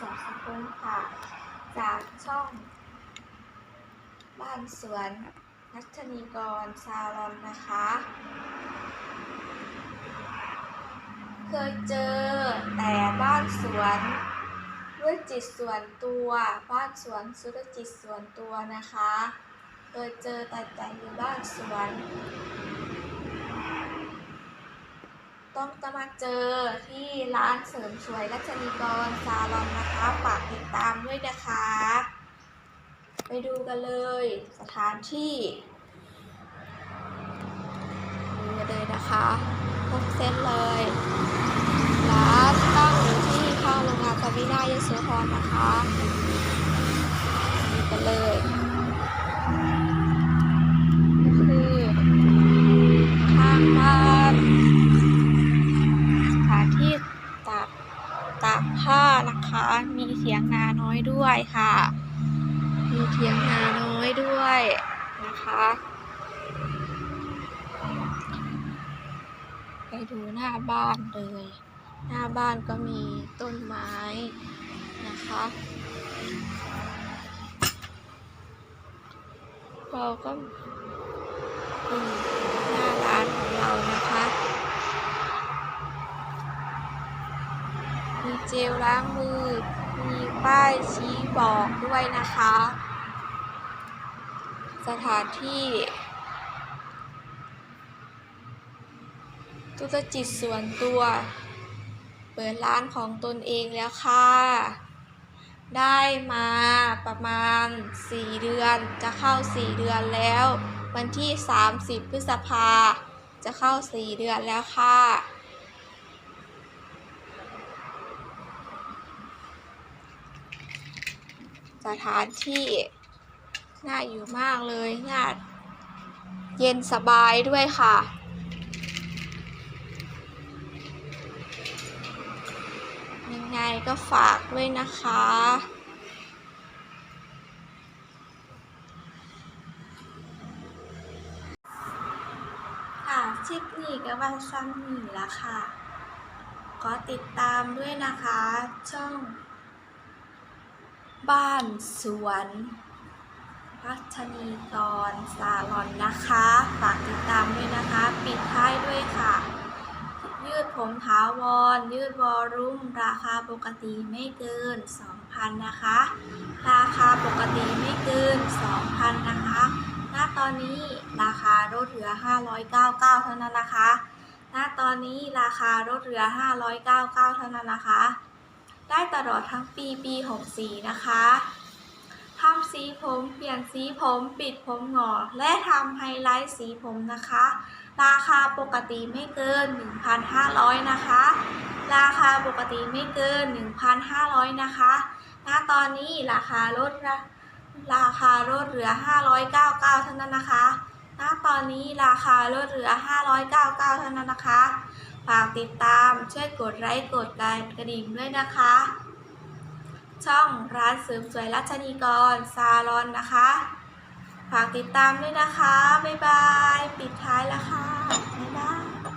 สองค่ะ จากช่อง บ้านสวนนัชนีกรซาลอนนะคะ เคยเจอแต่บ้านสวนด้วยจิตส่วนตัวบ้านสวนสุดจิตส่วนตัวนะคะ เคยเจอแต่แต่อยู่บ้านสวน ต้องจะมาเจอที่ร้านเสริมสวยรัชนีกรซาลอนนะคะฝากติดตามด้วยนะคะ ไปดูกันเลยสถานที่ดูเลยนะคะครบเซตเลย ตากผ้านะคะ มีเถียงนาน้อยด้วยค่ะ มีเถียงนาน้อยด้วยนะคะไปดูหน้าบ้านเลย หน้าบ้านก็มีต้นไม้นะคะ เราก็มีหน้าร้านของเรานะคะ มีเจลล้างมือ มีป้ายชี้บอกด้วยนะคะ สถานที่ตุกจิตส่วนตัว เปิดร้านของตนเองแล้วค่ะ ได้มาประมาณ 4 เดือนจะเข้า 4 เดือนแล้ว วันที่ 30 พฤษภาจะเข้า 4 เดือนแล้วค่ะ สถานที่น่าอยู่มากเลยน่าเย็นสบายด้วยค่ะ ยังไงก็ฝากด้วยนะคะ ค่ะคลิปนี้ก็ว่าซ้ำนี่ละค่ะขอติดตามด้วยนะคะ ช่อง บ้านสวนรัชนีกรซาลอนนะคะ ฝากติดตามด้วยนะคะ ปิดท้ายด้วยค่ะ ยืดผมถาวร ยืดวอลลุ่ม ราคาปกติไม่เกิน 2,000 นะคะ ราคาปกติไม่เกิน 2,000 นะคะ ณ ตอนนี้ราคาลดเหลือ 599 เท่านั้นนะคะ ณ ตอนนี้ราคาลดเหลือ 599 เท่านั้นนะคะ ได้ตลอดทั้งปีปี 64 นะคะทำสีผมเปลี่ยนสีผมปิดผมหงอก และทำไฮไลท์สีผมนะคะ ราคาปกติไม่เกิน 1,500 นะคะ ราคาปกติไม่เกิน 1,500 นะคะณตอนนี้ราคาลดราคาลดเหลือ 599 เท่านั้นนะคะ ณตอนนี้ราคาลดเหลือ 599 เท่านั้นนะคะ ฝากติดตามช่วยกดไลค์กดกระดิ่งด้วยนะคะ ช่องร้านเสริมสวยรัชนีกรซาลอนนะคะ ฝากติดตามด้วยนะคะ บ๊ายบาย ปิดท้ายแล้วค่ะ บ๊ายบาย